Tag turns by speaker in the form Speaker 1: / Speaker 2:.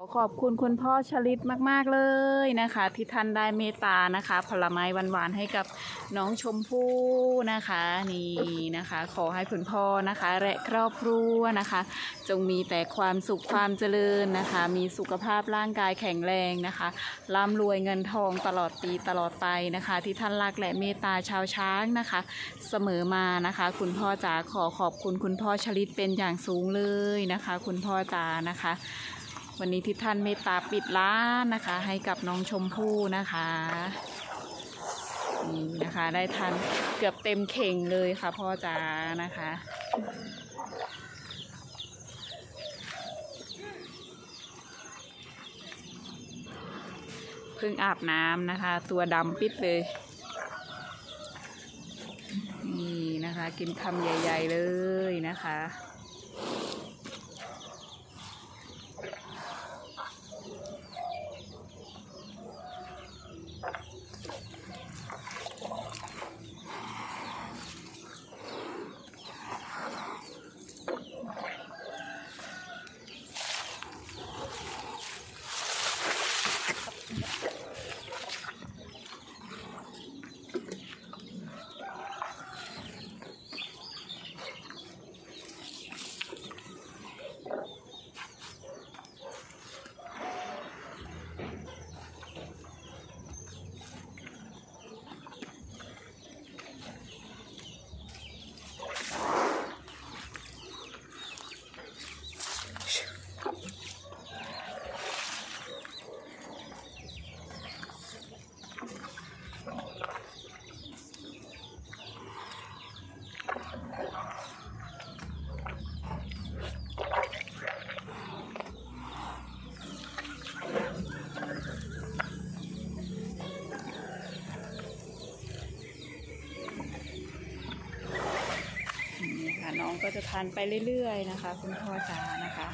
Speaker 1: ขอขอบคุณคุณพ่อชลิตมาก ๆ เลยนะคะ ที่ท่านได้เมตตานะคะ ผลไม้หวานๆให้กับน้องชมพู่นะคะนี่นะคะ ขอให้คุณพ่อนะคะ และครอบครัวนะคะ จงมีแต่ความสุขความเจริญนะคะ มีสุขภาพร่างกายแข็งแรงนะคะร่ำรวยเงินทองตลอดปีตลอดไปนะคะ ที่ท่านรักและเมตตาชาวช้างนะคะ เสมอมานะคะ คุณพ่อจ๋าขอขอบคุณคุณพ่อชลิตเป็นอย่างสูงเลยนะคะ คุณพ่อจ๋านะคะ วันนี้ที่ท่านเมตตาปิดร้านนะคะ ให้กับน้องชมพู่นะคะนี่นะคะ ได้ทานเกือบเต็มเข่งเลยค่ะพ่อจ๋านะคะ เพิ่งอาบน้ำนะคะ ตัวดำปิดเลย นี่นะคะ กินคำใหญ่ ๆเลยนะคะ ก็จะทานไปเรื่อยๆนะคะ คุณพ่อจ๋านะคะ